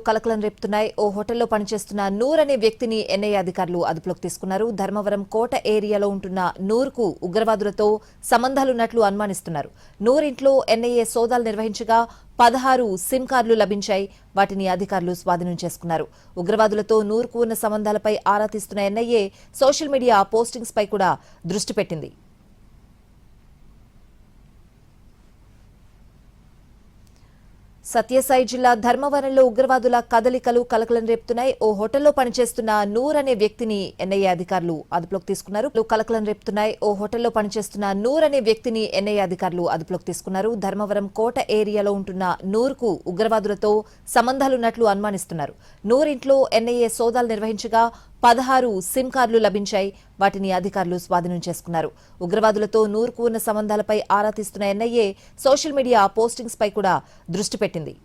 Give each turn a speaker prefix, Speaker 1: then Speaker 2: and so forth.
Speaker 1: కలకలం రేపుతున్నాయి. ఓ హోటల్లో పనిచేస్తున్న నూర్ అనే వ్యక్తిని ఎన్ఐఏ అధికారులు అదుపులోకి తీసుకున్నారు. ధర్మవరం కోట ఏరియాలో ఉంటున్న నూర్కు ఉగ్రవాదులతో సంబంధాలున్నట్లు అనుమానిస్తున్నారు. నూర్ ఇంట్లో ఎన్ఐఏ సోదాలు నిర్వహించగా పదహారు సిమ్ కార్డులు లభించాయి. వాటిని అధికారులు స్వాధీనం చేసుకున్నారు. ఉగ్రవాదులతో నూర్కు ఉన్న సంబంధాలపై ఆరా తీస్తున్న ఎన్ఐఏ సోషల్ మీడియా పోస్టింగ్స్ పై కూడా దృష్టి పెట్టింది. సత్యసాయి జిల్లా ధర్మవరంలో ఉగ్రవాదుల కదలికలు కలకలం రేపుతున్నాయి. ఓ హోటల్లో పనిచేస్తున్న నూర్ అనే వ్యక్తిని ఎన్ఐఏ అధికారులు అదుపులోకి తీసుకున్నారు. కలకలం రేపుతున్నాయి. ఓ హోటల్లో పనిచేస్తున్న నూర్ అనే వ్యక్తిని ఎన్ఐఏ అధికారులు అదుపులోకి తీసుకున్నారు. ధర్మవరం కోట ఏరియాలో ఉంటున్న నూర్కు ఉగ్రవాదులతో సంబంధాలున్నట్లు అనుమానిస్తున్నారు. నూర్ ఇంట్లో ఎన్ఐఏ సోదాలు నిర్వహించగా పదహారు సిమ్ కార్డులు లభించాయి. వాటిని అధికారులు స్వాధీనం చేసుకున్నారు. ఉగ్రవాదులతో నూరుకు ఉన్న సంబంధాలపై ఆరా తీస్తున్న ఎన్ఐఏ సోషల్ మీడియా పోస్టింగ్స్పై కూడా దృష్టి పెట్టింది.